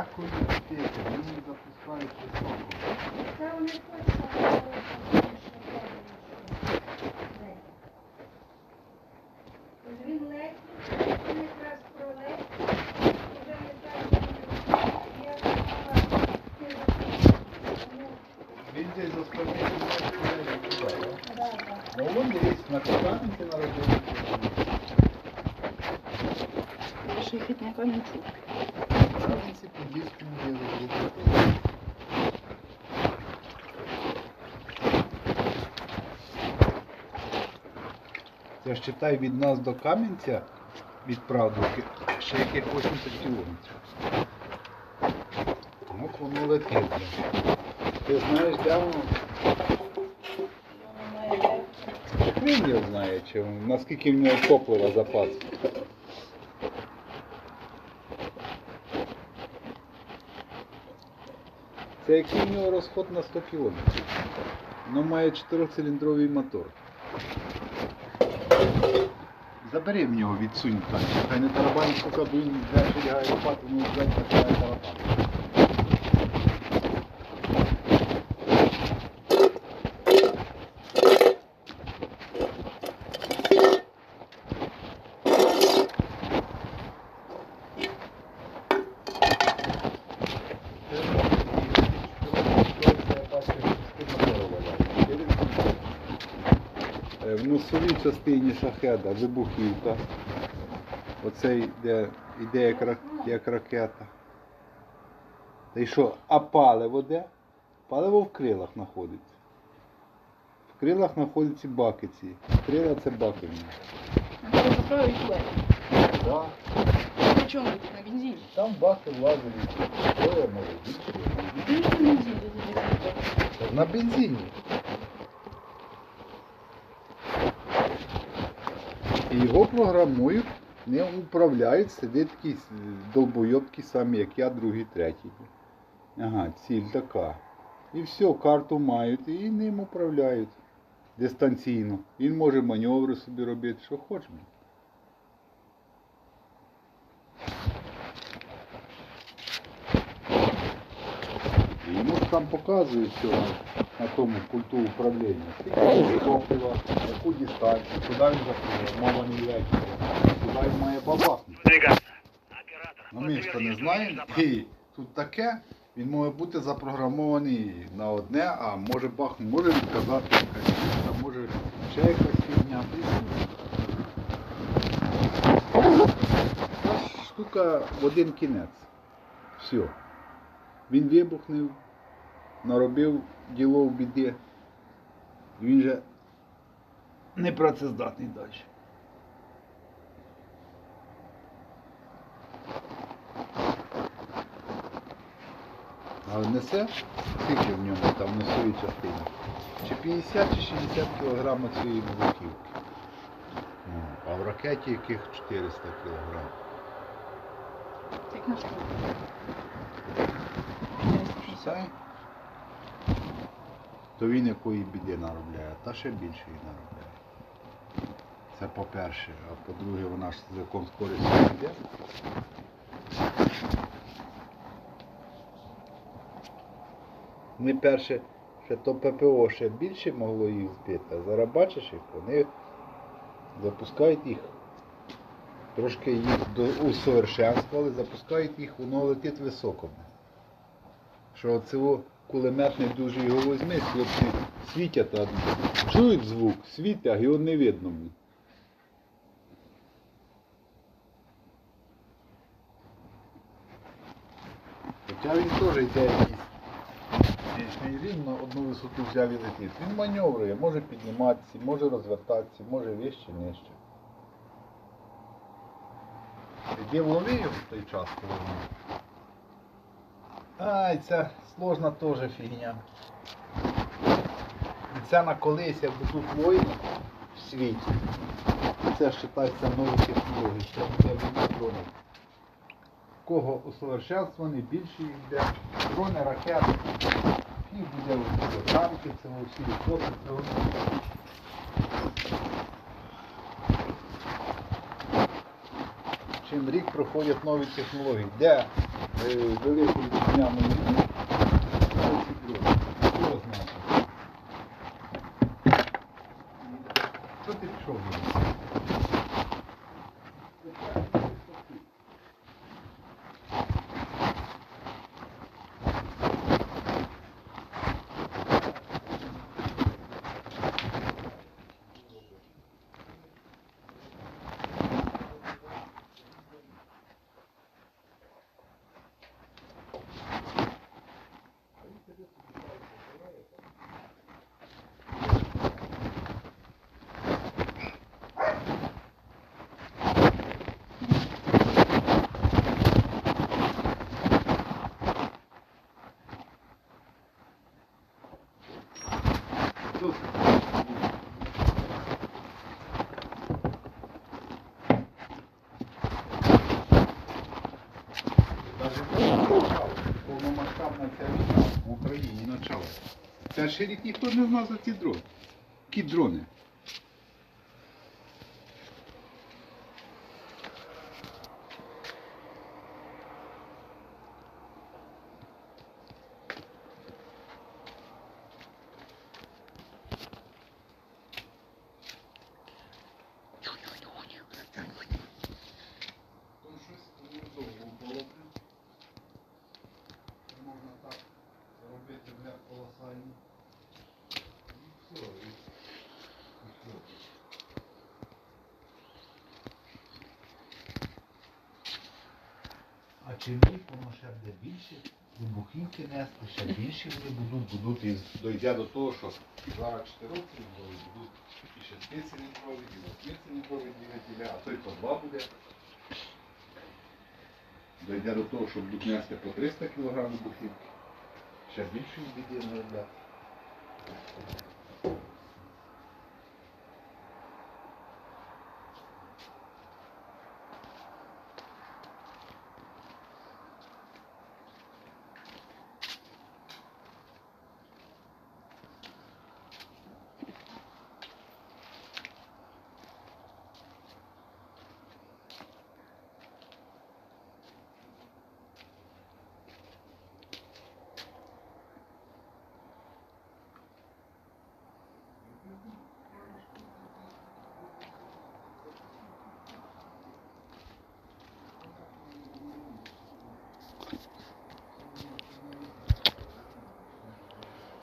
Ніякої безпеки, він не запускає високо. Це вони точно говорять, що Ось Він летить, він якраз пролетить, вже не так, я сказала, ти запустив. Він десь заставляє туди, Ну, да, да. Ну вон десь на камінці. Ще й хитняка не чую. По дійському зробити. Це ж читай від нас до Кам'янця, від Правдовки, ще яких 80 кілометрів. Ну, воно летить. Ти знаєш, де воно? Хрін його знає, чи наскільки в нього топлива запас. Це який в нього розход на 100 км. Воно має 4-циліндровий мотор. Забери в нього відсунь. Хай не тарабанить, сука, він далі лягає лопату, ну взяти починає В носовій частині шахеда вибухівка. Оце йде, йде як, рак- як ракета. Та й що, а паливо де? Паливо в крилах знаходиться. В крилах знаходяться баки ці. Крила це баки. Да. На чому? На бензині? Там баки влазили. На бензині. тут таке. На бензині. І його програмують, не управляють, сидить такий с- долбойоб такий самий, як я, другий, третій. Ага, ціль така. І все, карту мають і ним управляють дистанційно. Він може маневри собі робити, що хоче. Там показують все на, тому пульту управління. Скільки топлива, яку дистанцію, куди він заходить, мова не йде. Куди він має бабахнути. Ну ми ж то не знаємо. І тут таке, він може бути запрограмований на одне, а може бахнути, може відказати якась фігня, може ще якась фігня. Штука в один кінець. Все. Він вибухнув, наробив діло в біді. Він же не працездатний далі. Але несе скільки в ньому там в носовій частині? Чи 50 чи 60 кг цієї молоківки. Ну, а в ракеті яких 400 кг. Як на штуку. То він якої біди наробляє, та ще більше її наробляє. Це по-перше, а по-друге, вона ж з яком йде. Ми перше, ще то ППО ще більше могло їх збити, а зараз бачиш їх, вони запускають їх. Трошки їх до усовершенствували, запускають їх, воно летить високо. Що цього кулеметний дуже його візьми, хлопці світять, а чують звук, світять, його не видно. Хоча він теж йде якийсь. Він на одну висоту взяв і летить. Він маневрує, може підніматися, може розвертатися, може вище, нижче. Де вловив в той час, коли Ай, ця сложна теж фігня. І це на колись, якби тут воїн в світі. Це вважається нові технології, це буде дронів. Кого усовершенствований, більше їх йде. Дрони, ракети. Їх буде танки, це всі фото, чим рік проходять нові технології. Де е, вітчизняною війни, це ці дрони. Хто знає? Що ти пішов робити? Тут. Даже повномасштабна ця війна в Україні почалася. Перший рік ніхто не знав за ці дрони. Які дрони? Там щось довго було. Можна так зробити для колосальні. І все, і, і все. А чим рік воно ще буде більше, вибухівки нести, ще більше вони будуть, будуть і Дойде до того, що зараз 4 роки будуть і 6 циліндрові, і 8 циліндрові двигателя, а то й по 2 буде. Дойде до того, що будуть нести по 300 кг бухівки. Ще більшої біди не робляти.